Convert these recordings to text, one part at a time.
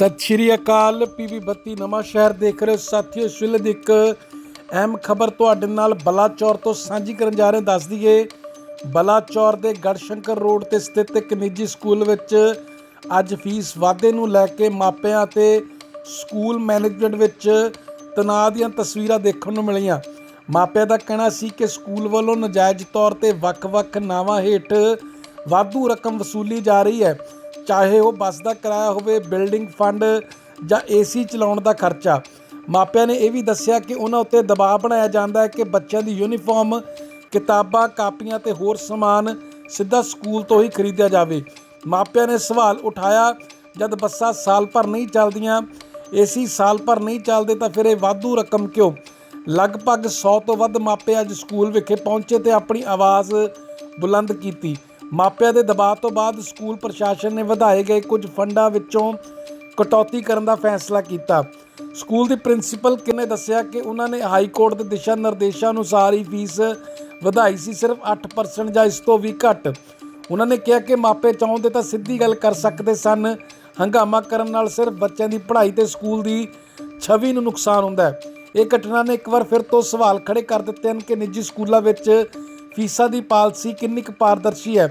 ਸਤਿ ਸ਼੍ਰੀ ਅਕਾਲ, ਪੀਵੀ ਬੱਤੀ ਨਵਾਂ ਸ਼ਹਿਰ ਦੇਖ ਰਹੇ ਹੋ। ਸਾਥੀਓ, ਇਸ ਵੇਲੇ ਦੀ ਇੱਕ ਅਹਿਮ ਖਬਰ ਤੁਹਾਡੇ ਨਾਲ ਬਲਾਚੌਰ ਤੋਂ ਸਾਂਝੀ ਕਰਨ ਜਾ ਰਹੇ ਹਾਂ। ਦੱਸ ਦਈਏ, ਬਲਾਚੌਰ ਦੇ ਗੜਸ਼ੰਕਰ ਰੋਡ ਤੇ ਸਥਿਤ ਇੱਕ ਨਿੱਜੀ ਸਕੂਲ ਵਿੱਚ ਅੱਜ ਫੀਸ ਵਾਧੇ ਨੂੰ ਲੈ ਕੇ ਮਾਪਿਆਂ ਤੇ ਸਕੂਲ ਮੈਨੇਜਮੈਂਟ ਵਿੱਚ ਤਣਾਅ ਦੀਆਂ ਤਸਵੀਰਾਂ ਦੇਖਣ ਨੂੰ ਮਿਲੀਆਂ। ਮਾਪਿਆਂ ਦਾ ਕਹਿਣਾ ਸੀ ਕਿ ਸਕੂਲ ਵੱਲੋਂ ਨਜਾਇਜ਼ ਤੌਰ ਤੇ ਵੱਖ-ਵੱਖ ਨਾਵਾਂ ਹੇਠ ਵਾਧੂ ਰਕਮ ਵਸੂਲੀ ਜਾ ਰਹੀ ਹੈ। ਚਾਹੇ ਉਹ ਬੱਸ ਦਾ ਕਿਰਾਇਆ ਹੋਵੇ, ਬਿਲਡਿੰਗ ਫੰਡ ਜਾਂ ਏਸੀ ਚਲਾਉਣ ਦਾ ਖਰਚਾ। ਮਾਪਿਆਂ ਨੇ ਇਹ ਵੀ ਦੱਸਿਆ ਕਿ ਉਹਨਾਂ ਉੱਤੇ ਦਬਾਅ ਬਣਾਇਆ ਜਾਂਦਾ ਹੈ ਕਿ ਬੱਚਿਆਂ ਦੀ ਯੂਨੀਫਾਰਮ, ਕਿਤਾਬਾਂ, ਕਾਪੀਆਂ ਤੇ ਹੋਰ ਸਮਾਨ ਸਿੱਧਾ ਸਕੂਲ ਤੋਂ ਹੀ ਖਰੀਦਿਆ ਜਾਵੇ। ਮਾਪਿਆਂ ਨੇ ਸਵਾਲ ਉਠਾਇਆ, ਜਦ ਬੱਸਾਂ ਸਾਲ ਭਰ ਨਹੀਂ ਚੱਲਦੀਆਂ, ਏਸੀ ਸਾਲ ਭਰ ਨਹੀਂ ਚੱਲਦੇ ਤਾਂ ਫਿਰ ਇਹ ਵਾਧੂ ਰਕਮ ਕਿਉਂ? ਲਗਭਗ 100 ਤੋਂ ਵੱਧ ਮਾਪੇ ਅੱਜ ਸਕੂਲ ਵਿਖੇ ਪਹੁੰਚੇ ਤੇ ਆਪਣੀ ਆਵਾਜ਼ ਬੁਲੰਦ ਕੀਤੀ। ਮਾਪਿਆਂ ਦੇ ਦਬਾਅ ਤੋਂ ਬਾਅਦ ਸਕੂਲ ਪ੍ਰਸ਼ਾਸਨ ਨੇ ਵਧਾਏ ਗਏ ਕੁਝ ਫੰਡਾਂ ਵਿੱਚੋਂ ਕਟੌਤੀ ਕਰਨ ਦਾ ਫੈਸਲਾ ਕੀਤਾ। ਸਕੂਲ ਦੀ ਪ੍ਰਿੰਸੀਪਲ ਕਿਨੇ ਦੱਸਿਆ ਕਿ ਉਹਨਾਂ ਨੇ ਹਾਈ ਕੋਰਟ ਦੇ ਦਿਸ਼ਾ ਨਿਰਦੇਸ਼ਾਂ ਅਨੁਸਾਰ ਹੀ ਫੀਸ ਵਧਾਈ ਸੀ, ਸਿਰਫ 8% ਜਾਂ ਇਸ ਤੋਂ ਵੀ ਘੱਟ। ਉਹਨਾਂ ਨੇ ਕਿਹਾ ਕਿ ਮਾਪੇ ਚਾਹੁੰਦੇ ਤਾਂ ਸਿੱਧੀ ਗੱਲ ਕਰ ਸਕਦੇ ਸਨ। ਹੰਗਾਮਾ ਕਰਨ ਨਾਲ ਸਿਰਫ ਬੱਚਿਆਂ ਦੀ ਪੜ੍ਹਾਈ ਤੇ ਸਕੂਲ ਦੀ ਛਵੀ ਨੂੰ ਨੁਕਸਾਨ ਹੁੰਦਾ ਹੈ। ਇਹ ਘਟਨਾ ਨੇ ਇੱਕ ਵਾਰ ਫਿਰ ਤੋਂ ਸਵਾਲ ਖੜੇ ਕਰ ਦਿੱਤੇ ਹਨ ਕਿ ਨਿੱਜੀ ਸਕੂਲਾਂ ਵਿੱਚ ਫੀਸਾਂ ਦੀ ਪਾਲਿਸੀ ਕਿੰਨੀ ਕੁ ਪਾਰਦਰਸ਼ੀ ਹੈ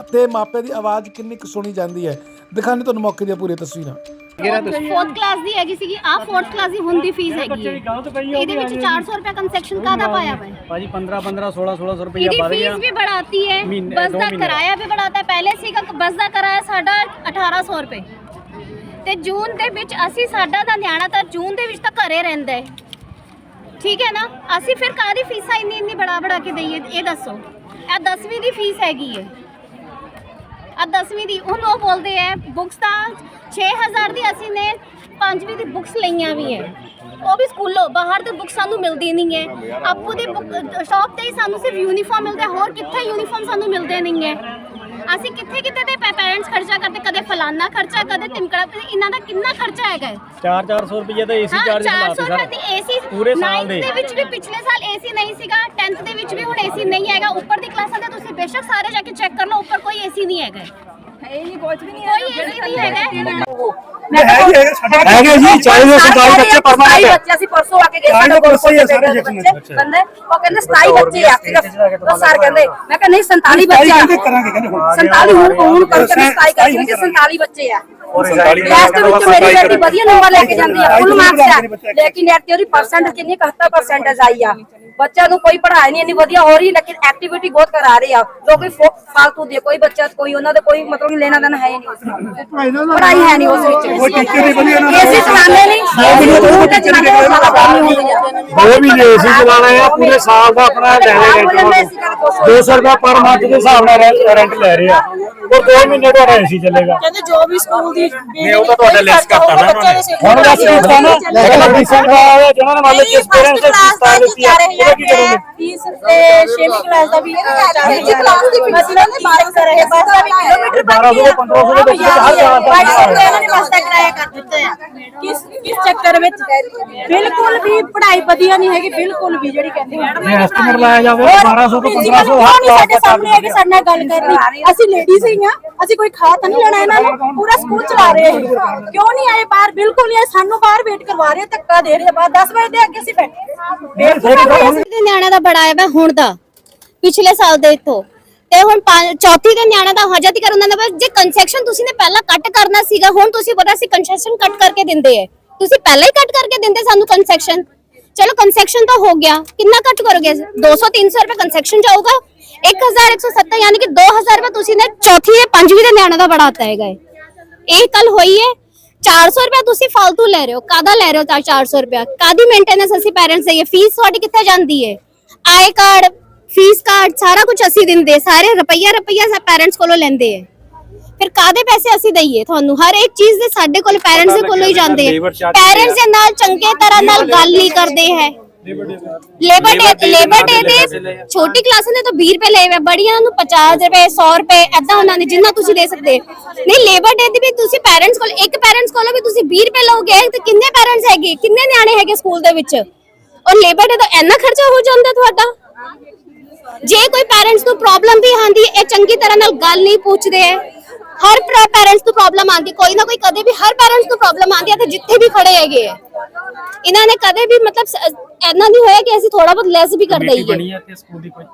ਅਤੇ ਮਾਪੇ ਦੀ ਆਵਾਜ਼ ਕਿੰਨੀ ਕੁ ਸੁਣੀ ਜਾਂਦੀ ਹੈ ਦਿਖਾਣੇ ਤੁਹਾਨੂੰ ਮੌਕੇ ਦੀਆਂ ਪੂਰੀਆਂ ਤਸਵੀਰਾਂ ਫੋਰਥ ਕਲਾਸ ਦੀ ਹੈਗੀ ਸੀਗੀ ਆ ਫੋਰਥ ਕਲਾਸ ਦੀ ਹੁਣ ਦੀ ਫੀਸ ਹੈਗੀ ਹੈ ਇਹਦੇ ਵਿੱਚ 400 ਰੁਪਏ ਕੰਸੈਕਸ਼ਨ ਕਾਹਦਾ ਪਾਇਆ ਹੋਇਆ ਹੈ ਭਾਜੀ 15 15 16 1600 ਰੁਪਏ ਇਹਦੀ ਵੱਧ ਫੀਸ ਗਿਆ ਵੀ बढ़ाती है ਮਹੀਨੇ- बस ਦੋ ਦਾ ਮਹੀਨੇ। ਕਿਰਾਇਆ ਵੀ बढ़ाता है पहले ਸੀਗਾ ਕਿ ਬੱਸ ਦਾ ਕਿਰਾਇਆ ਸਾਡਾ 1800 ਰੁਪਏ ਤੇ ਜੂਨ ਦੇ ਵਿੱਚ ਅਸੀਂ ਸਾਡਾ ਦਾ ਨਿਆਣਾ ਤਾਂ ਜੂਨ ਦੇ ਵਿੱਚ ਤਾਂ ਘਰੇ ਰਹਿੰਦਾ ਹੈ ਠੀਕ ਹੈ ਨਾ? ਅਸੀਂ ਫਿਰ ਕਾਹਦੀ ਫੀਸਾਂ ਇੰਨੀ ਇੰਨੀ ਬੜਾ ਬੜਾ ਕੇ ਦਈਏ, ਇਹ ਦੱਸੋ। ਇਹ 10ਵੀਂ ਦੀ ਫੀਸ ਹੈਗੀ ਹੈ ਆ 10ਵੀਂ ਦੀ ਹੁਣ ਉਹ ਬੋਲਦੇ ਐ, ਬੁੱਕਸ ਤਾਂ 6000 ਦੀ ਅਸੀਂ ਨੇ 5ਵੀਂ ਦੀ ਬੁੱਕਸ ਲਈਆਂ ਵੀ ਐ। ਉਹ ਵੀ ਸਕੂਲੋਂ, ਬਾਹਰ ਤੇ ਬੁੱਕਸ ਸਾਨੂੰ ਮਿਲਦੀ ਨਹੀਂ ਐ। ਆਪੂ ਦੇ ਸ਼ਾਪ ਤੇ ਹੀ ਸਾਨੂੰ ਸਿਰਫ ਯੂਨੀਫਾਰਮ ਮਿਲਦਾ ਹੋਰ ਕਿੱਥੇ ਯੂਨੀਫਾਰਮ ਸਾਨੂੰ ਮਿਲਦੇ ਨਹੀਂ ਐ। ਅਸੀਂ ਕਿੱਥੇ ਕਿੱਥੇ ਦੇ ਪੈਰੈਂਟਸ ਖਰਚਾ ਕਰਦੇ ਕਦੇ ਫਲਾਨਾ ਖਰਚਾ ਕਦੇ ਤਿਮਕੜਾ ਤੇ ਇਹਨਾਂ ਦਾ ਕਿੰਨਾ ਖਰਚਾ ਹੈਗਾ? ਹੈ 4 400 ਰੁਪਏ ਦਾ ਏਸੀ ਚਾਰਜ 400 ਲਾਤੇ ਸਰ। ਦੀ ਏਸੀ ਪੂਰੇ ਸਾਲ ਦੇ। ਦੇ ਵਿੱਚ ਵੀ ਪਿਛਲੇ ਸਾਲ ਏਸੀ ਨਹੀਂ ਸੀਗਾ 10th ਦੇ ਵਿੱਚ ਵੀ ਹੁਣ ਏਸੀ ਨਹੀਂ ਹੈਗਾ ਉੱਪਰ ਦੀ ਕਲਾਸਾਂ ਤੇ ਤੁਸੀਂ ਬੇਸ਼ੱਕ ਸਾਰੇ ਜਾ ਕੇ ਚੈੱਕ ਕਰ ਲਓ ਉੱਪਰ ਕੋਈ ਏਸੀ ਨਹੀਂ ਹੈਗਾ। ਹੈ ਨਹੀਂ ਕੁਝ ਵੀ ਨਹੀਂ ਕੋਈ ਏਸੀ ਨਹੀਂ ਹੈਗਾ। ਹੈਗੇ ਜੀ 40 ਤੋਂ 47 ਬੱਚੇ ਪਰਮਾਨੈਂਟ ਹੈ ਬੱਚੇ ਅਸੀਂ ਪਰਸੋਂ ਆ ਕੇ ਗਏ ਚਾਲੀ ਸਾਡੇ ਕੋਲ ਬੱਚੇ ਹੀ ਆ ਸਾਰੇ ਬੱਚੇ ਜੱਟ ਬੰਦੇ ਉਹ ਕਹਿੰਦੇ 27 ਬੱਚੇ ਆ ਸਿਰਫ ਉਹ ਸਰ ਕਹਿੰਦੇ ਮੈਂ ਕਿਹਾ ਨਹੀਂ 47 ਬੱਚੇ ਆ। ਕਹਿੰਦੇ ਕਰਾਂਗੇ ਕਹਿੰਦੇ ਹੁਣ 47 ਹੁਣ ਹੁਣ ਕਰਕੇ 27 ਕਰਕੇ ਕਿ 47 ਬੱਚੇ ਆ। ਕਲਾਸ ਦੇ ਵਿੱਚ ਮੇਰੀ ਬੇਟੀ ਵਧੀਆ ਨੰਬਰ ਲੈ ਕੇ ਜਾਂਦੀ ਆ। ਫੁੱਲ ਮਾਰਕਸ ਆ। ਲੇਕਿਨ ਯਾਰ ਤੇਰੀ ਪਰਸੈਂਟ ਕਿੰਨੀ 71% ਆਈ ਆ। ਬੱਚਾ ਨੂੰ ਕੋਈ ਪੜ੍ਹਾਈ ਨਹੀਂ ਇੰਨੀ ਵਧੀਆ ਹੋ ਰਹੀ ਲੇਕਿਨ ਐਕਟੀਵਿਟੀ ਬਹੁਤ ਕਰਾ ਰਹੇ ਆ। ਜੋ ਕੋਈ ਫੋ- ਫਾਲਤੂ ਦੀ ਆ, ਕੋਈ ਬੱਚਾ ਕੋਈ ਉਹਨਾਂ ਦੇ ਕੋਈ ਮਤਲਬ ਨਹੀਂ ਲੈਣਾ ਦੇਣਾ ਹੈ ਹੀ ਨਹੀਂ ਪੜ੍ਹਾਈ ਹੈ ਨਹੀਂ ਉਸ ਵਿੱਚ। ਕੋਈ teacher ਨਹੀਂ ਵਧੀਆ ਨਾ- ਏਸੀ ਚਲਾਉਂਦੇ ਨਹੀਂ। ਤੇ ਚਲਾਉਂਦੇ ਉਹ ਜ਼ਿਆਦਾ ਪ੍ਰੋਬਲਮ ਹੁੰਦੀ ਆ। ਦੋ ਮਹੀਨੇ ਏਸੀ ਚਲਾਣਾ ਹੈ ਪੂਰੇ ਸਾਲ ਦਾ ਆਪਣਾ ਲੈ ਰਹੇ ਰੈਂਟ 200 ਰੁਪਏ ਪਰ ਮੰਥ ਦੇ ਹਿਸਾਬ ਨਾਲ ਰੈਂਟ ਲੈ ਰਹੇ ਆ। ਉਹ ਦੋ ਮਹੀਨੇ ਤੁਹਾਡਾ ਏਸੀ ਚੱਲੇਗਾ। ਕਹਿੰਦੇ ਜੋ ਵੀ ਸਕੂਲ ਦੀ ਨਹੀਂ ਉਹ ਤਾਂ ਤੁਹਾਡੇ ਲੈਸ ਕਰਤਾ ਨਾ ਉਹਨਾਂ ਨੇ। ਹੁਣ ਦੱਸ ਦਿੱਤਾ ਨਾ ਡੀਸੈਂਟ ਦਾ ਆਇਆ ਜਿਹਨਾਂ ਨੇ ਮੰਨ ਲਓ ਜਿਸ ਪੇਰੈਂਟਸ ਨੇ ਫੀਸ ਤਾਂ ਦਿੱਤੀ ਹੈ ਉਹਦਾ ਕੀ ਕਰੋਗੇ? ਫੀਸ ਤੇ 6ਵੀਂ ਕਲਾਸ ਦਾ ਵੀ ਤੀਜੀ ਕਲਾਸ ਦੀ ਫੀਸ ਇਹਨਾਂ ਨੇ ਮਾਰਕ ਕਰ ਰਹੇ ਬਸ ਦਾ ਵੀ ਕਿਲੋਮੀਟਰ 1200 ਤੋਂ 1500 ਦੇ ਵਿੱਚ ਹਰ ਜਗ੍ਹਾ ਦਾ ਇਹਨਾਂ ਨੇ ਬਸ ਦਾ ਕਿਰਾਇਆ ਕਰ ਦਿੱਤਾ ਹੈ ਕਿਸ ਕਿਸ ਚੱਕਰ ਵਿੱਚ? ਬਿਲਕੁਲ ਵੀ ਪੜ੍ਹਾਈ ਵਧੀਆ ਨਹੀਂ ਹੈਗੀ ਬਿਲਕੁਲ ਵੀ ਜਿਹੜੀ ਕਹਿੰਦੇ ਮੈਡਮ ਜੇ ਐਸਟੀਮੇਟ ਲਾਇਆ ਜਾਵੇ 1200 ਤੋਂ 1500 ਹਰ ਸਾਡੇ ਕਲਾਸ ਦਾ ਸਾਹਮਣੇ ਆ ਕੇ ਸਾਡੇ ਨਾਲ ਗੱਲ ਕਰਨੀ। ਅਸੀਂ ਲੇਡੀਜ਼ ਹੀ ਆ। ਅਸੀਂ ਕੋਈ ਖਾ ਤਾਂ ਨਹੀਂ ਲੈਣਾ ਇਹਨਾਂ ਨੂੰ। ਪੂਰਾ ਸਕੂਲ ਚਲਾ ਰਹੇ ਆ ਕਿਉਂ ਨਹੀਂ ਆਏ ਬਾਹਰ? ਬਿਲਕੁਲ ਨਹੀਂ ਆਏ। ਸਾਨੂੰ ਬਾਹਰ ਵੇਟ ਕਰਵਾ ਰਹੇ ਧੱਕਾ ਦੇ ਰਹੇ ਆ। ਬਾਹਰ 10 ਵਜੇ ਦੇ ਅੱਗੇ ਅਸੀਂ ਬੈਠੇ ਰਹੇ ਦੇ ਨਿਆਣਿਆਂ ਦਾ ਬੜਾ ਹੈ ਹੁਣ ਦਾ। ਪਿਛਲੇ ਸਾਲ ਦੇ ਇਥੋਂ। ਤੇ ਹੁਣ ਚੌਥੀ ਦੇ ਨਿਆਣਿਆਂ ਦਾ ਹਜੇ ਤੱਕ ਉਹਨਾਂ ਦਾ ਬਸ ਜੇ ਕੰਸੈਕਸ਼ਨ ਤੁਸੀਂ ਨੇ ਪਹਿਲਾਂ ਕੱਟ ਕਰਨਾ ਸੀਗਾ ਹੁਣ ਤੁਸੀਂ ਪਤਾ ਸੀ ਕੰਸੈਕਸ਼ਨ ਕੱਟ ਕਰਕੇ ਦਿੰਦੇ ਐ ਤੁਸੀਂ ਪਹਿਲਾਂ ਹੀ ਕੱਟ ਕਰਕੇ ਦਿੰਦੇ ਸਾਨੂੰ ਕੰਸੈਕਸ਼ਨ ਚਲੋ ਕੰਸੈਕਸ਼ਨ ਤਾਂ ਹੋ ਗਿਆ। ਕਿੰਨਾ ਕੱਟ ਕਰੋਗੇ? 200 300 ਰੁਪਏ ਕੰਸੈਕਸ਼ਨ ਜਾਊਗਾ 1170 ਯਾਨੀ ਕਿ 2000 ਰੁਪਏ ਤੁਸੀਂ ਨੇ ਚੌਥੀ ਤੇ ਪੰਜਵੀਂ ਦੇ ਨਿਆਣਿਆਂ ਦਾ ਬੜਾਤਾ ਹੈਗਾ ਇਹ। ਇਹ ਕੱਲ ਹੋਈ ਹੈ 400 ਰੁਪਏ ਤੁਸੀਂ ਫालतू ਲੈ ਰਹੇ ਹੋ। ਕਾਦਾ ਲੈ ਰਹੇ ਹੋ ਤਾਂ 400 ਰੁਪਏ ਕਾਦੀ ਮੇਨਟੇਨੈਂਸ ਅਸੀਂ ਪੈਰੈਂਟਸ ਦਈਏ ਫੀਸ ਤੁਹਾਡੀ ਕਿੱਥੇ ਜਾਂਦੀ ਹੈ ਆਈ ਕਾਰਡ ਫੀਸ ਕਾਰਡ ਸਾਰਾ ਕੁਝ ਅਸੀਂ ਦਿੰਦੇ। ਸਾਰੇ ਰੁਪਈਆ ਰੁਪਈਆ ਸਾ ਪੈਰੈਂਟਸ ਕੋਲੋਂ ਲੈਂਦੇ ਹੈ ਫਿਰ ਕਾਦੇ ਪੈਸੇ ਅਸੀਂ ਦਈਏ ਤੁਹਾਨੂੰ? ਹਰ ਇੱਕ ਚੀਜ਼ ਦੇ ਸਾਡੇ ਕੋਲ ਪੈਰੈਂਟਸ ਦੇ ਕੋਲੋਂ ਹੀ ਜਾਂਦੇ ਹੈ ਪੈਰੈਂਟਸ ਦੇ ਨਾਲ ਚੰਗੇ ਤਰ੍ਹਾਂ ਨਾਲ ਗੱਲ ਨਹੀਂ ਕਰਦੇ ਹੈ। ਲੇਬਰ ਡੇ ਲੇਬਰ ਡੇ ਦੇ ਛੋਟੀ ਕਲਾਸਾਂ ਦੇ ਤਾਂ 20 ਰੁਪਏ ਲਏ ਹੋਏ ਬੜੀਆਂ ਨੂੰ 50 ਰੁਪਏ 100 ਰੁਪਏ ਐਦਾਂ ਉਹਨਾਂ ਨੇ ਜਿੰਨਾ ਤੁਸੀਂ ਦੇ ਸਕਦੇ। ਨਹੀਂ ਲੇਬਰ ਡੇ ਦੀ ਵੀ ਤੁਸੀਂ ਪੈਰੈਂਟਸ ਕੋਲ ਇੱਕ ਪੈਰੈਂਟਸ ਕੋਲੋਂ ਵੀ ਤੁਸੀਂ 20 ਰੁਪਏ ਲਓਗੇ ਤੇ ਕਿੰਨੇ ਪੈਰੈਂਟਸ ਹੈਗੇ ਕਿੰਨੇ ਨਿਆਣੇ ਹੈਗੇ ਸਕੂਲ ਦੇ ਵਿੱਚ? ਔਰ ਲੇਬਰ ਡੇ ਦਾ ਇੰਨਾ ਖਰਚਾ ਹੋ ਜਾਂਦਾ ਤੁਹਾਡਾ? ਜੇ ਕੋਈ ਪੈਰੈਂਟਸ ਨੂੰ ਪ੍ਰੋਬਲਮ ਵੀ ਆਂਦੀ ਇਹ ਚੰਗੀ ਤਰ੍ਹਾਂ ਨਾਲ ਗੱਲ ਨਹੀਂ ਪੁੱਛਦੇ। ਹੈ ਹਰ ਪੈਰੈਂਟਸ ਨੂੰ ਪ੍ਰੋਬਲਮ ਆਉਂਦੀ ਕੋਈ ਨਾ ਕੋਈ ਕਦੇ ਵੀ ਹਰ ਪੈਰੈਂਟਸ ਨੂੰ ਪ੍ਰੋਬਲਮ ਆਉਂਦੀ ਹੈ ਤੇ ਜਿੱਥੇ ਵੀ ਖੜੇ ਹੈਗੇ। ਆ ਇਹਨਾਂ ਨੇ ਕਦੇ ਵੀ ਮਤਲਬ ਸ- ਇੰਨਾ ਨਹੀਂ ਹੋਇਆ ਕਿ ਅਸੀਂ ਥੋੜਾ ਬਹੁਤ ਲੈਸ ਵੀ ਕਰ ਦਈਏ ਬਣੀ ਹੈ ਤੇ ਸਕੂਲ ਦੀ ਕੋਈ?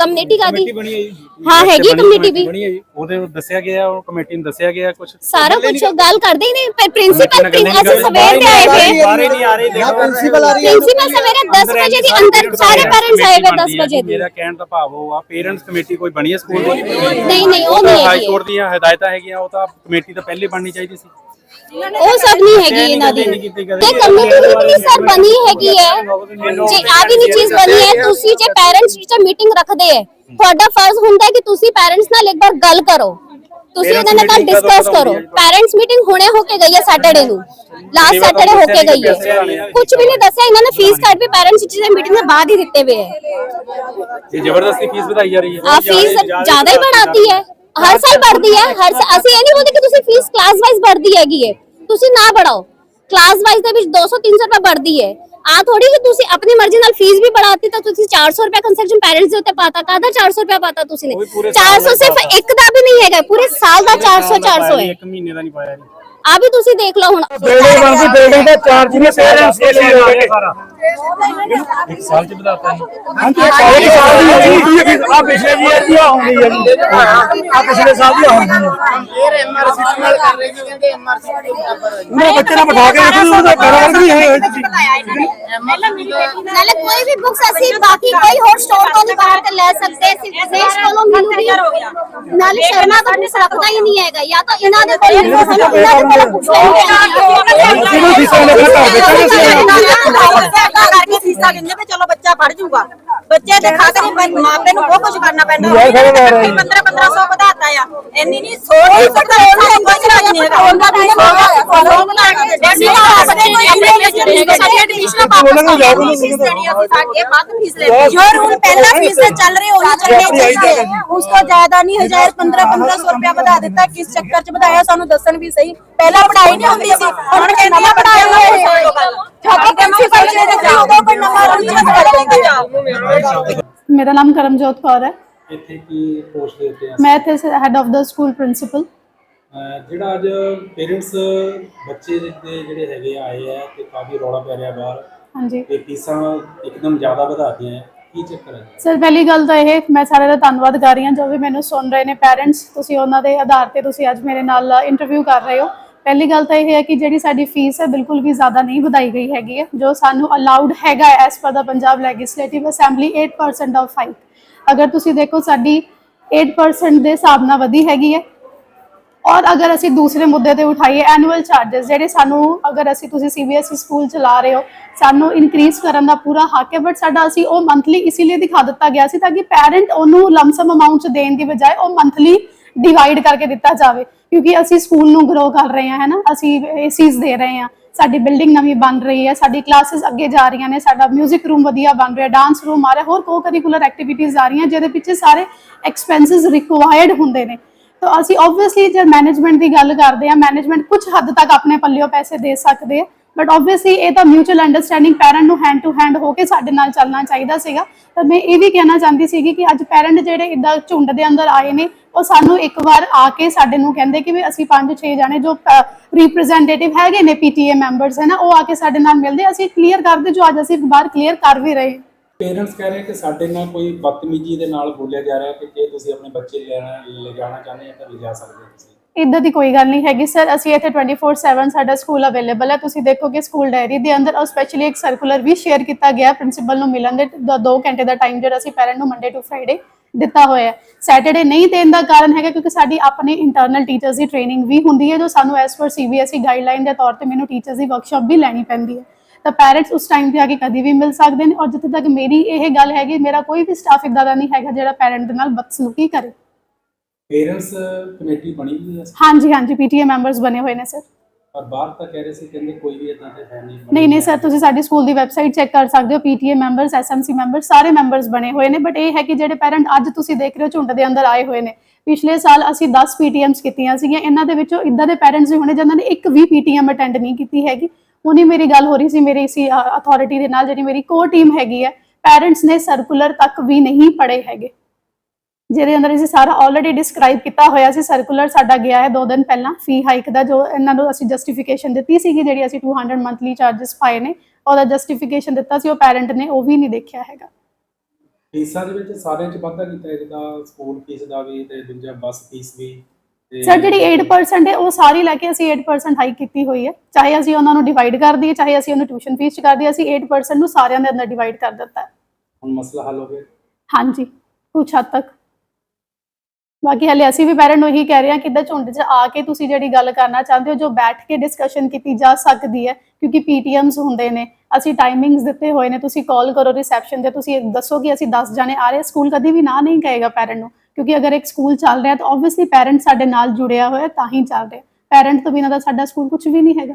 ਕਮਿਊਨਿਟੀ ਕਾਦੀ ਬਣੀ ਹੈ ਜੀ। ਹਾਂ ਹੈਗੀ ਕਮਿਊਨਿਟੀ ਵੀ। ਬਣੀ ਹੈ ਜੀ। ਉਹਦੇ ਦੱਸਿਆ ਗਿਆ ਉਹ ਕਮੇਟੀ ਨੂੰ ਦੱਸਿਆ ਗਿਆ ਕੁਝ ਸਾਰਾ ਕੁਝ ਗੱਲ ਕਰਦੇ ਹੀ ਨਹੀਂ ਪਰ ਪ੍ਰਿੰਸੀਪਲ ਅਸੀਂ ਸਵੇਰ ਦੇ ਆਏ ਥੇ ਬਾਰੇ ਨਹੀਂ ਆ ਰਹੇ ਦੇਖੋ। ਪ੍ਰਿੰਸੀਪਲ ਆ ਰਹੀ ਹੈ। ਪ੍ਰਿੰਸੀਪਲ ਸਵੇਰੇ 10 ਵਜੇ ਦੀ ਅੰਦਰ ਸਾਰੇ ਪੈਰੈਂਟਸ ਆਏ ਹੋਏ 10 ਵਜੇ ਦੀ। ਮੇਰਾ ਕਹਿਣ ਦਾ ਭਾਵ ਉਹ ਆ ਪੇਰੈਂਟਸ ਕਮੇਟੀ ਕੋਈ ਬਣੀ ਹੈ ਸਕੂਲ ਦੀ? ਨਹੀਂ ਨਹੀਂ ਉਹ ਨਹੀਂ ਹਾਈ ਹੈਗੀ ਕੋਰਟ ਦੀਆਂ ਹਦਾਇਤਾਂ ਹੈਗੀਆਂ ਉਹ ਤਾਂ ਕਮੇਟੀ ਤਾਂ ਪਹਿਲੇ ਬਣਨੀ ਚਾਹੀਦੀ ਸੀ। ਉਹ ਸਭ ਨਹੀਂ ਹੈਗੀ ਇਹਨਾਂ ਦੀ। ਤੇ ਕਮਿਊਨਿਟੀ ਇਤਨੀ ਸਰ ਬਣੀ ਹੈਗੀ ਹੈ। ਜੇ ਆ ਵੀ ਨਹੀਂ ਚੀਜ਼ ਬਣੀ ਹੈ ਤੁਸੀਂ ਜੇ ਪੈਰੈਂਟਸ ਟੀਚਰ ਮੀਟਿੰਗ ਰੱਖਦੇ ਹੈ ਤੁਹਾਡਾ ਫਰਜ਼ ਹੁੰਦਾ ਹੈ ਕਿ ਤੁਸੀਂ ਪੈਰੈਂਟਸ ਨਾਲ ਇੱਕ ਵਾਰ ਗੱਲ ਕਰੋ। ਤੁਸੀਂ ਉਹਨਾਂ ਨਾਲ ਡਿਸਕਸ ਕਰੋ। ਪੈਰੈਂਟਸ ਮੀਟਿੰਗ ਹੁਣੇ ਹੋ ਕੇ ਗਈ ਹੈ ਸੈਟਰਡੇ ਨੂੰ। ਲਾਸਟ ਸੈਟਰਡੇ ਹੋ ਕੇ ਗਈ ਹੈ। ਕੁਝ ਵੀ ਨਹੀਂ ਦੱਸਿਆ ਇਹਨਾਂ ਨੇ ਫੀਸ ਕਾਰਡ ਵੀ ਪੈਰੈਂਟਸ ਟੀਚਰ ਮੀਟਿੰਗ ਦੇ ਬਾਅਦ ਹੀ ਦਿੱਤੇ ਹੋਏ ਹੈ। ਇਹ ਜ਼ਬਰਦਸਤੀ ਫੀਸ ਵਧਾਈ ਜਾ ਰਹੀ ਹੈ। ਆ ਫੀਸ ਜ਼ਿਆਦਾ ਹੀ ਬਣਾਤੀ ਹੈ। ਹਰ ਸਾਲ ਭਰਦੀ ਹੈ ਹਰ ਸਾ- ਅਸੀਂ ਇਹ ਨਹੀਂ ਬੋਲਦੇ ਕਿ ਤੁਸੀਂ ਫੀਸ ਕਲਾਸ ਵਾਈਜ਼ ਭਰਦੀ ਹੈਗੀ ਹੈ। ਤੁਸੀਂ ਨਾ ਪੜਾਓ ਕਲਾਸ ਵਾਈਜ਼ ਦੇ ਵਿੱਚ 200 300 ਰੁਪਏ ਭਰਦੀ ਹੈ। ਆ ਥੋੜੀ ਕਿ ਤੁਸੀਂ ਆਪਣੀ ਮਰਜ਼ੀ ਨਾਲ ਫੀਸ ਵੀ ਬੜਾਤੀ ਤਾਂ ਤੁਸੀਂ 400 ਰੁਪਏ ਕੰਸੈਸ਼ਨ ਪੈਰੈਂਟਸ ਦੇ ਉੱਤੇ ਪਾਤਾ। ਕਾਹਦਾ 400 ਰੁਪਏ ਪਾਤਾ ਤੁਸੀਂ ਉਹ ਵੀ ਨੇ ਪੂਰੇ ਸਾਲ 400 ਦਾ ਸਿਰਫ ਪਾਤਾ। ਇੱਕ ਦਾ ਵੀ ਨਹੀਂ ਹੈਗਾ ਪੂਰੇ ਸਾਲ ਦਾ 400 400 ਹੈ। ਇੱਕ ਮਹੀਨੇ ਦਾ ਨਹੀਂ ਪਾਇਆ ਜੀ। ਆ ਵੀ ਤੁਸੀਂ ਦੇਖ ਲਓ ਹੁਣ ਬਿਲਡਿੰਗ ਬਣ ਗਈ ਬਿਲਡਿੰਗ ਦਾ ਚਾਰਜ ਵੀ ਸੇਲ ਐਂਡ ਸੇਲ ਹੋ ਗਿਆ ਸਾਰਾ ਇੱਕ ਸਾਲ ਚ ਵਧਾਤਾ ਹੈ ਇੱਕ ਸਾਲ ਦੀ ਹੋ ਗਈ ਆ ਪਿਛਲੇ ਜੀ ਇਹ ਆ ਹੁੰਦੀ ਹੈ ਆ ਪਿਛਲੇ ਸਾਲ ਦੀ ਹੁੰਦੀ ਹੈ ਇਹ ਐਮਆਰਸੀ ਨਾਲ ਕਰ ਰਹੇ ਜੀ ਕਹਿੰਦੇ ਐਮਆਰਸੀ ਦੇ ਬਰਾਬਰ ਉਹ ਬੱਚੇ ਨਾਲ ਬਿਠਾ ਕੇ ਰੱਖੀ ਉਹਦਾ ਬਰਾਬਰ ਵੀ ਹੈ ਨਾਲੇ ਕੋਈ ਵੀ ਬੁక్స్ ਅਸੀਂ ਬਾਕੀ ਕੋਈ ਹੋਰ ਸਟੋਰ ਤੋਂ ਨਹੀਂ ਬਾਹਰ ਤੇ ਲੈ ਸਕਦੇ ਸਿਰਫ ਕੋਲੋਂ ਮਿਲੂਗੀ ਨਾਲੇ ਸ਼ਰਮਾ ਬੰਦੇ ਰੱਖਦਾ ਹੀ ਨਹੀਂ ਹੈਗਾ ਜਾਂ ਤਾਂ ਇਹਨਾਂ ਦੇ ਕੋਲ ਇਹਨਾਂ ਦੇ ఉంది ਫੀਸਾਂ ਦਿੰਦੇ ਵੀ ਚਲੋ ਬੱਚਾ ਪੜ ਜਾਊਗਾ ਬੱਚੇ ਦੇ ਖਾਤਰ ਹੀ ਮਾਪੇ ਨੂੰ ਬਹੁਤ ਕੁਝ ਕਰਨਾ ਪੈਂਦਾ। ਯਾਰ ਖਬਰ ਆ ਰਹੀ। ਹੈ। 15 1500 ਵਧਾਤਾ ਆ। ਇੰਨੀ ਨਹੀਂ 100 ਨਹੀਂ ਸਕਦਾ ਉਹ ਕੁਝ ਨਹੀਂ ਹੈਗਾ। ਉਹਨਾਂ ਦਾ ਨਹੀਂ ਸਾਡੀ ਐਡਮਿਸ਼ਨ ਵਾਪਸ ਫੀਸ ਦੇਣੀ ਅਸੀਂ ਸਾਡੇ ਵੱਧ ਫੀਸ ਲੈਣੀ ਜੋ ਰੂਲ ਪਹਿਲਾਂ ਫੀਸ ਤੇ ਚੱਲ ਰਹੇ ਉਹੀ ਚੱਲਣੇ ਚਾਹੀਦੇ ਉਸ ਤੋਂ ਜ਼ਿਆਦਾ ਨਹੀਂ 1000 15 1500 ਰੁਪਇਆ ਵਧਾ ਦਿੱਤਾ ਕਿਸ ਚੱਕਰ ਚ ਵਧਾਇਆ ਸਾਨੂੰ ਦੱਸਣ ਵੀ ਸਹੀ। ਪਹਿਲਾਂ ਪੜਾਈ ਨਹੀਂ ਹੁੰਦੀ ਸੀ ਹੁਣ ਕਹਿੰਦੇ ਆ ਪੜਾਈ ਹੋਈ ਛੋਟੀ ਪ੍ਰਿੰਸੀਪਲ ਜੀ ਦੇ ਜਾਓ ਚੱਲ ਜਾਓ ਮੇਰਾ ਨਾਮ ਕਰਮਜੋਤ ਕੌਰ ਹੈ ਇੱਥੇ ਕੀ ਪੋਸਟ ਦੇ ਉੱਤੇ ਆ? ਮੈਂ ਇੱਥੇ ਹੈਡ ਆਫ ਦਾ ਸਕੂਲ ਪ੍ਰਿੰਸੀਪਲ ਜਿਹੜਾ ਅੱਜ ਪੇਰੈਂਟਸ ਬੱਚੇ ਦੇ ਜਿਹੜੇ ਹੈਗੇ ਆਏ ਆ ਤੇ ਕਾਫੀ ਰੌਲਾ ਪੈ ਰਿਹਾ ਬਾਹਰ। ਹਾਂਜੀ। ਤੇ ਫੀਸਾਂ ਇੱਕਦਮ ਜ਼ਿਆਦਾ ਵਧਾਤੀਆਂ ਕੀ ਚੱਕਰ ਹੈ? ਸਰ ਪਹਿਲੀ ਗੱਲ ਤਾਂ ਇਹ ਮੈਂ ਸਾਰਿਆਂ ਦਾ ਧੰਨਵਾਦ ਕਰ ਰਹੀ ਹਾਂ। ਜੋ ਵੀ ਮੈਨੂੰ ਸੁਣ ਰਹੇ ਨੇ ਪੈਰੈਂਟਸ ਤੁਸੀਂ ਉਹਨਾਂ ਦੇ ਆਧਾਰ ਤੇ ਤੁਸੀਂ ਅੱਜ ਮੇਰੇ ਨਾਲ ਇੰਟਰਵਿਊ ਕਰ ਰਹੇ ਹੋ। ਪਹਿਲੀ ਗੱਲ ਤਾਂ ਇਹ ਹੈ ਕਿ ਜਿਹੜੀ ਸਾਡੀ ਫੀਸ ਹੈ ਬਿਲਕੁਲ ਵੀ ਜ਼ਿਆਦਾ ਨਹੀਂ ਵਧਾਈ ਗਈ ਹੈਗੀ ਹੈ। ਜੋ ਸਾਨੂੰ ਅਲਾਉਡ ਹੈਗਾ as per the Punjab legislative assembly 8% of hike ਅਗਰ ਤੁਸੀਂ ਦੇਖੋ ਸਾਡੀ 8% ਦੇ ਹਿਸਾਬ ਨਾਲ ਵਧੀ ਹੈਗੀ ਹੈ। ਔਰ ਅਗਰ ਅਸੀਂ ਦੂਸਰੇ ਮੁੱਦੇ ਤੇ ਉਠਾਈਏ ਐਨੂਅਲ ਚਾਰजेस ਜਿਹੜੇ ਸਾਨੂੰ ਅਗਰ ਅਸੀਂ ਤੁਸੀਂ ਸੀਬੀਐਸਈ ਸਕੂਲ ਚਲਾ ਰਹੇ ਹੋ, ਸਾਨੂੰ ਇਨਕਰੀਜ਼ ਕਰਨ ਦਾ ਪੂਰਾ ਹੱਕ ਹੈ ਬਟ ਸਾਡਾ ਅਸੀਂ ਉਹ ਮੰਥਲੀ ਇਸ ਲਈ ਦਿਖਾ ਦਿੱਤਾ ਗਿਆ ਸੀ ਤਾਂ ਕਿ ਪੈਰੈਂਟ ਉਹਨੂੰ ਲਮਸਮ ਅਮਾਉਂਟ ਚ ਦੇਣ ਦੀ ਬਜਾਏ ਉਹ ਮੰਥਲੀ ਡਿਵਾਈਡ ਕਰਕੇ ਦਿੱਤਾ ਜਾਵੇ, ਕਿਉਂਕਿ ਅਸੀਂ ਸਕੂਲ ਨੂੰ ਗਰੋ ਕਰ ਰਹੇ ਹਾਂ ਹੈ ਨਾ ਅਸੀਂ ਏਸੀਜ਼ ਦੇ ਰਹੇ ਹਾਂ, ਸਾਡੀ ਬਿਲਡਿੰਗ ਨਵੀਂ ਬਣ ਰਹੀ ਹੈ, ਸਾਡੀ ਕਲਾਸਿਸ ਅੱਗੇ ਜਾ ਰਹੀਆਂ ਨੇ, ਸਾਡਾ 뮤직 ਰੂਮ ਵਧੀਆ ਬਣ ਰਿਹਾ ਡਾਂਸ ਰੂਮ ਆ ਰਿਹਾ, ਹੋਰ ਕੋ ਕਰਿਕੂਲਰ ਐਕਟੀਵਿਟੀਜ਼ ਆ ਰਹੀਆਂ, ਜਿਹਦੇ ਪਿੱਛੇ ਸਾਰੇ ਐਕਸਪੈਂਸਸ ਰਿਕੁਆਇਰਡ ਹੁੰਦੇ ਨੇ। ਤਾਂ ਅਸੀਂ ਆਬਵੀਅਸਲੀ ਜੇ ਮੈਨੇਜਮੈਂਟ ਦੀ ਗੱਲ ਕਰਦੇ ਆ ਮੈਨੇਜਮੈਂਟ ਕੁਝ ਹੱਦ ਤੱਕ ਆਪਣੇ ਪੱਲਿਓ ਪੈਸੇ ਦੇ ਸਕਦੇ ਆ ਬਟ ਆਬਵੀਅਸਲੀ ਇਹ ਤਾਂ ਮਿਊਚੁਅਲ ਅੰਡਰਸਟੈਂਡਿੰਗ ਪੈਰੈਂਟ ਨੂੰ ਹੈਂਡ ਟੂ ਹੈਂਡ ਹੋ ਕੇ ਸਾਡੇ ਨਾਲ ਚੱਲਣਾ ਚਾਹੀਦਾ ਸੀਗਾ। ਤਾਂ ਮੈਂ ਇਹ ਵੀ ਕਹਿਣਾ ਚਾਹੁੰਦੀ ਸੀਗੀ ਕਿ ਅੱਜ ਪੈਰੈਂਟ ਜਿਹੜੇ ਇਦਾਂ ਝੁੰਡ ਦੇ ਅੰਦਰ ਆਏ ਨੇ, ਉਹ ਸਾਨੂੰ ਇੱਕ ਵਾਰ ਆ ਕੇ ਸਾਡੇ ਨੂੰ ਕਹਿੰਦੇ ਕਿ ਵੀ ਅਸੀਂ 5-6 ਜਾਣੇ ਜੋ ਰਿਪਰੈਜ਼ੈਂਟੇਟਿਵ ਹੈਗੇ ਨੇ ਪੀਟੀਏ ਮੈਂਬਰਸ ਹੈ ਨਾ, ਉਹ ਆ ਕੇ ਸਾਡੇ ਨਾਲ ਮਿਲਦੇ। ਅਸੀਂ ਕਲੀਅਰ ਕਰਦੇ ਜੋ ਅੱਜ ਅਸੀਂ ਬਾਰ ਕਲੀਅਰ ਕਰ ਵੀ ਰਹੇ। ਹਾਂ ਪੇਰੈਂਟਸ ਕਹਿ ਰਹੇ ਕਿ ਸਾਡੇ ਨਾਲ ਕੋਈ ਬਦਤਮੀਜ਼ੀ ਦੇ ਨਾਲ ਬੋਲਿਆ ਜਾ ਰਿਹਾ ਕਿ ਜੇ ਤੁਸੀਂ ਆਪਣੇ ਬੱਚੇ ਲੈਣਾ ਲਿਜਾਣਾ ਚਾਹੁੰਦੇ ਹੋ ਤਾਂ ਲਿਜਾ ਸਕਦੇ ਹੋ ਤੁਸੀਂ। ਇਦਾਂ ਦੀ ਕੋਈ ਗੱਲ ਨਹੀਂ ਹੈਗੀ ਸਰ ਅਸੀਂ ਇੱਥੇ 24/7 ਸਾਡਾ ਸਕੂਲ ਅਵੇਲੇਬਲ ਹੈ। ਤੁਸੀਂ ਦੇਖੋਗੇ ਸਕੂਲ ਡਾਇਰੀ ਦੇ ਅੰਦਰ ਔਰ ਸਪੈਸ਼ਲੀ ਇੱਕ ਸਰਕੂਲਰ ਵੀ ਸ਼ੇਅਰ ਕੀਤਾ ਗਿਆ ਪ੍ਰਿੰਸੀਪਲ ਨੂੰ ਮਿਲਣ ਦੇ 2 ਘੰਟੇ ਦਾ ਟਾਈਮ ਜਿਹੜਾ ਅਸੀਂ ਪੈਰੈਂਟ ਨੂੰ ਮੰਡੇ ਟੂ ਫਰਾਈਡੇ ਦਿੱਤਾ ਹੋਇਆ ਹੈ। ਸੈਟਰਡੇ ਨਹੀਂ ਦੇਣ ਦਾ ਕਾਰਨ ਹੈਗਾ ਕਿਉਂਕਿ ਸਾਡੀ ਆਪਣੇ ਇੰਟਰਨਲ ਟੀਚਰਸ ਦੀ ਟ੍ਰੇਨਿੰਗ ਵੀ ਹੁੰਦੀ ਹੈ, ਜੋ ਸਾਨੂੰ ਐਸ ਪਰ ਸੀਬੀਐਸਈ ਗਾਈਡਲਾਈਨ ਦੇ ਤੌਰ ਤੇ ਮੈਨੂੰ ਟੀਚਰਸ ਦੀ ਵਰਕਸ਼ਾਪ ਵੀ ਲੈਣੀ ਪੈਂਦੀ ਹੈ। ਤਾਂ ਪੈਰੈਂਟਸ ਉਸ ਟਾਈਮ ਤੇ ਆ ਕੇ ਕਦੀ ਵੀ ਮਿਲ ਸਕਦੇ ਨੇ ਔਰ ਜਿੱਥੇ ਤੱਕ ਮੇਰੀ ਇਹ ਗੱਲ ਹੈਗੀ, ਮੇਰਾ ਕੋਈ ਵੀ ਸਟਾਫ ਇਦਾਂ ਦਾ ਨਹੀਂ ਹੈਗਾ ਜਿਹੜਾ ਪੈਰੈਂਟ ਦੇ ਨਾਲ ਬਦਸਲੂਕੀ ਕਰੇ। ਪੇਰੈਂਟਸ ਕਮੇਟੀ ਬਣੀ ਹੋਈ ਹੈ ਹਾਂਜੀ ਹਾਂਜੀ ਪੀਟੀਏ ਮੈਂਬਰਸ ਬਣੇ ਹੋਏ ਨੇ ਸਰ। ਪਰ ਬਾਹਰ ਤਾਂ ਕਹਿ ਰਹੇ ਸੀ ਕਹਿੰਦੇ ਕੋਈ ਵੀ ਇਦਾਂ ਤੇ ਹੈ ਨਹੀਂ ਨਹੀਂ ਨਹੀਂ ਸਰ ਤੁਸੀਂ ਸਾਡੀ ਸਕੂਲ ਦੀ ਵੈਬਸਾਈਟ ਚੈੱਕ ਕਰ ਸਕਦੇ ਹੋ ਪੀਟੀਏ ਮੈਂਬਰਸ ਐਸਐਮਸੀ ਮੈਂਬਰਸ ਸਾਰੇ ਮੈਂਬਰਸ ਬਣੇ ਹੋਏ ਨੇ ਬਟ ਇਹ ਹੈ ਕਿ ਜਿਹੜੇ ਪੈਰੈਂਟ ਅੱਜ ਤੁਸੀਂ ਦੇਖ ਰਹੇ ਹੋ ਝੁੰਡ ਦੇ ਅੰਦਰ ਆਏ ਹੋਏ ਨੇ। ਪਿਛਲੇ ਸਾਲ ਅਸੀਂ 10 ਪੀਟੀਐਮਸ ਕੀਤੀਆਂ ਸੀਗੀਆਂ ਇਹਨਾਂ ਦੇ ਵਿੱਚੋਂ ਇਦਾਂ ਦੇ ਪੈਰੈਂਟਸ ਵੀ ਹੋਣੇ ਜਿਨ੍ਹਾਂ ਨੇ ਇੱਕ ਵੀ ਪੀਟੀਐਮ ਅਟੈਂਡ ਨਹੀਂ ਕੀਤੀ ਹੈਗੀ। ਹੁਣੀ ਮੇਰੀ ਗੱਲ ਹੋ ਰਹੀ ਸੀ ਮੇਰੀ ਇਸੀ ਅਥਾਰਟੀ ਦੇ ਨਾਲ ਜਿਹੜੀ ਮੇਰੀ ਕੋਰ ਟੀਮ ਹੈਗੀ ਹੈ ਪੈਰੈਂਟਸ ਨੇ ਸਰਕੂਲਰ ਤੱਕ ਵੀ ਨਹੀਂ ਪੜ੍ਹੇ ਹੈਗੇ। ਜਿਹਦੇ ਅੰਦਰ ਅਸੀਂ ਸਾਰਾ ਆਲਰੇਡੀ ਡਿਸਕ੍ਰਾਈਬ ਕੀਤਾ ਹੋਇਆ ਸੀ ਸਰਕੂਲਰ ਸਾਡਾ ਗਿਆ ਹੈ ਦੋ ਦਿਨ ਪਹਿਲਾਂ ਫੀ ਹਾਈਕ ਦਾ ਜੋ ਇਹਨਾਂ ਨੂੰ ਅਸੀਂ ਜਸਟੀਫਿਕੇਸ਼ਨ ਦਿੱਤੀ ਸੀਗੀ ਜਿਹੜੀ ਅਸੀਂ 200 ਮੰਥਲੀ ਚਾਰजेस ਪਾਏ ਨੇ ਉਹਦਾ ਜਸਟੀਫਿਕੇਸ਼ਨ ਦਿੱਤਾ ਸੀ ਉਹ ਪੈਰੈਂਟ ਨੇ ਉਹ ਵੀ ਨਹੀਂ ਦੇਖਿਆ ਹੈਗਾ। ਫੀਸਾਂ ਦੇ ਵਿੱਚ ਸਾਰਿਆਂ 'ਚ ਵਾਧਾ ਕੀਤਾ ਹੈ ਜਿੱਦਾਂ ਸਕੂਲ ਫੀਸ ਦਾ ਵੀ ਤੇ ਦੂਜਾ ਬੱਸ ਫੀਸ ਵੀ ਸਰ ਜਿਹੜੀ 8% ਹੈ ਉਹ ਸਾਰੀ ਲੈ ਕੇ ਅਸੀਂ 8% ਹਾਈਕ ਕੀਤੀ ਹੋਈ ਹੈ। ਚਾਹੇ ਅਸੀਂ ਉਹਨਾਂ ਨੂੰ ਡਿਵਾਈਡ ਕਰ ਦਈਏ ਚਾਹੇ ਅਸੀਂ ਉਹਨੂੰ ਟਿਊਸ਼ਨ ਫੀਸ ਚ ਕਰ ਦਈਏ ਅਸੀਂ 8% ਨੂੰ ਸਾਰਿਆਂ ਦੇ ਅੰਦਰ ਡਿਵਾਈਡ ਕਰ ਦਿੱਤਾ ਹੈ। ਹੁਣ ਮਸਲਾ ਹੱਲ ਹੋ ਗਿਆ। ਹਾਂਜੀ ਕੁਛ ਹੱਦ ਤੱਕ। ਬਾਕੀ ਹਲੇ ਅਸੀਂ ਵੀ ਪੈਰੈਂਟ ਨੂੰ ਇਹੀ ਕਹਿ ਰਹੇ ਹਾਂ ਕਿ ਝੁੰਡ 'ਚ ਆ ਕੇ ਤੁਸੀਂ ਜਿਹੜੀ ਗੱਲ ਕਰਨਾ ਚਾਹੁੰਦੇ ਹੋ, ਜੋ ਬੈਠ ਕੇ ਡਿਸਕਸ਼ਨ ਕੀਤੀ ਜਾ ਸਕਦੀ ਹੈ, ਕਿਉਂਕਿ ਪੀਟੀਐਮਸ ਹੁੰਦੇ ਨੇ, ਅਸੀਂ ਟਾਈਮਿੰਗਸ ਦਿੱਤੇ ਹੋਏ ਨੇ, ਤੁਸੀਂ ਕਾਲ ਕਰੋ ਰਿਸੈਪਸ਼ਨ ਤੇ, ਤੁਸੀਂ ਦੱਸੋ ਕਿ ਅਸੀਂ 10 ਜਾਣੇ ਆ ਰਹੇ ਸਕੂਲ ਕਦੀ ਵੀ ਨਾ ਨਹੀਂ ਕਹੇਗਾ ਪੈਰੈਂਟ ਨੂੰ, ਕਿਉਂਕਿ ਅਗਰ ਇੱਕ ਸਕੂਲ ਚੱਲ ਰਿਹਾ ਤਾਂ ਆਬਵੀਅਸਲੀ ਪੈਰੈਂਟ ਸਾਡੇ ਨਾਲ ਜੁੜਿਆ ਹੋਇਆ ਤਾਂ ਹੀ ਚੱਲ ਰਿਹਾ ਪੈਰੈਂਟ ਤੋਂ ਬਿਨਾਂ ਤਾਂ ਸਾਡਾ ਸਕੂਲ ਕੁਝ ਵੀ ਨਹੀਂ ਹੈਗਾ।